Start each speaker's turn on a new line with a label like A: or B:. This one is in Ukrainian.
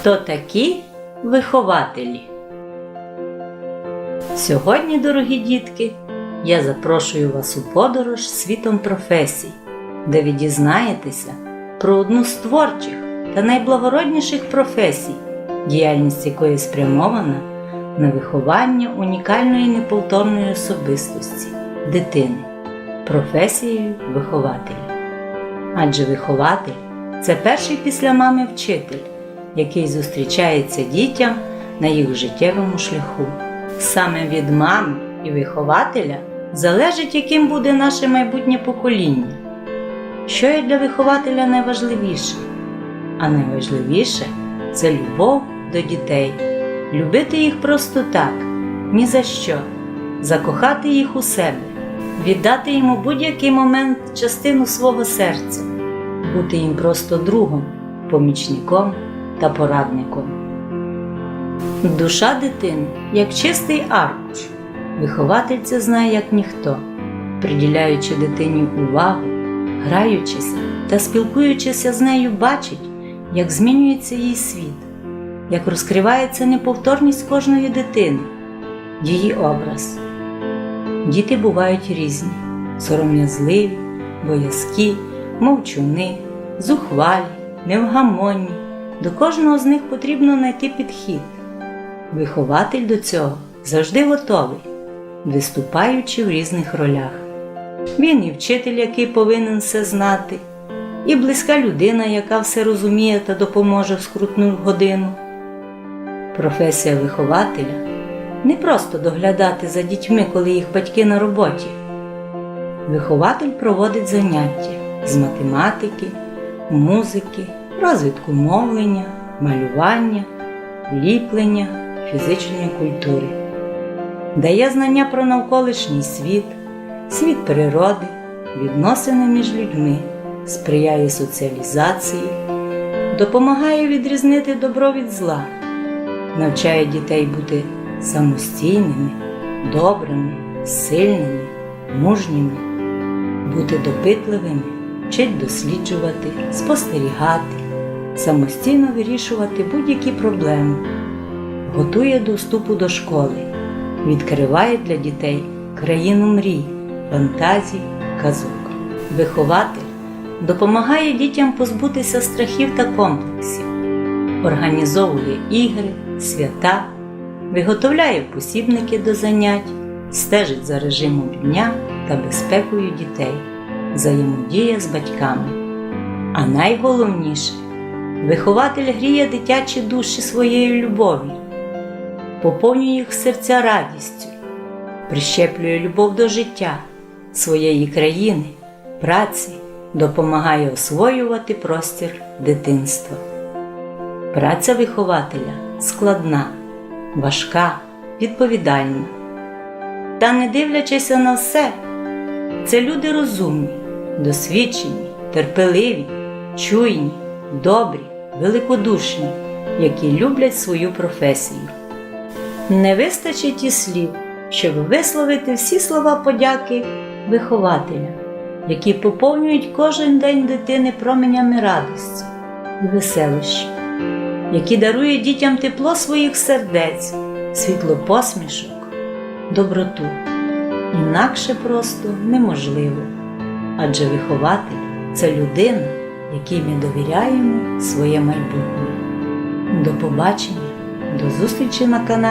A: Хто такі вихователі? Сьогодні, дорогі дітки, я запрошую вас у подорож світом професій, де ви дізнаєтеся про одну з творчих та найблагородніших професій, діяльність якої спрямована на виховання унікальної неповторної особистості дитини, професією вихователя. Адже вихователь це перший після мами вчитель, який зустрічається дітям на їх життєвому шляху. Саме від мами і вихователя залежить, яким буде наше майбутнє покоління. Що є для вихователя найважливіше? А найважливіше це любов до дітей, любити їх просто так, ні за що, закохати їх у себе, віддати їм у будь-який момент частину свого серця, бути їм просто другом, помічником та порадником. Душа дитини як чистий аркуш. Вихователь це знає як ніхто, приділяючи дитині увагу, граючися та спілкуючися з нею, бачить, як змінюється її світ, як розкривається неповторність кожної дитини, її образ. Діти бувають різні, сором'язливі, боязкі, мовчуни, зухвалі, невгамонні. До кожного з них потрібно знайти підхід. Вихователь до цього завжди готовий, виступаючи в різних ролях. Він і вчитель, який повинен все знати, і близька людина, яка все розуміє та допоможе в скрутну годину. Професія вихователя не просто доглядати за дітьми, коли їх батьки на роботі. Вихователь проводить заняття з математики, музики, розвитку мовлення, малювання, ліплення, фізичної культури, дає знання про навколишній світ, світ природи, відносини між людьми, сприяє соціалізації, допомагає відрізнити добро від зла, навчає дітей бути самостійними, добрими, сильними, мужніми, бути допитливими, вчить досліджувати, спостерігати, самостійно вирішувати будь-які проблеми, готує до вступу до школи, відкриває для дітей країну мрій, фантазій, казок. Вихователь допомагає дітям позбутися страхів та комплексів, організовує ігри, свята, виготовляє посібники до занять, стежить за режимом дня та безпекою дітей, взаємодіє з батьками. А найголовніше вихователь гріє дитячі душі своєю любов'ю, поповнює їх серця радістю, прищеплює любов до життя, своєї країни, праці, допомагає освоювати простір дитинства. Праця вихователя складна, важка, відповідальна. Та не дивлячись на все, це люди розумні, досвідчені, терпеливі, чуйні, добрі, великодушні, які люблять свою професію. Не вистачить і слів, щоб висловити всі слова подяки вихователя, які поповнюють кожен день дитини променями радості і веселощі, які дарують дітям тепло своїх сердець, світло посмішок, доброту. Інакше просто неможливо, адже вихователь це людина, якій ми довіряємо своє майбутнє. До побачення, до зустрічі на каналі.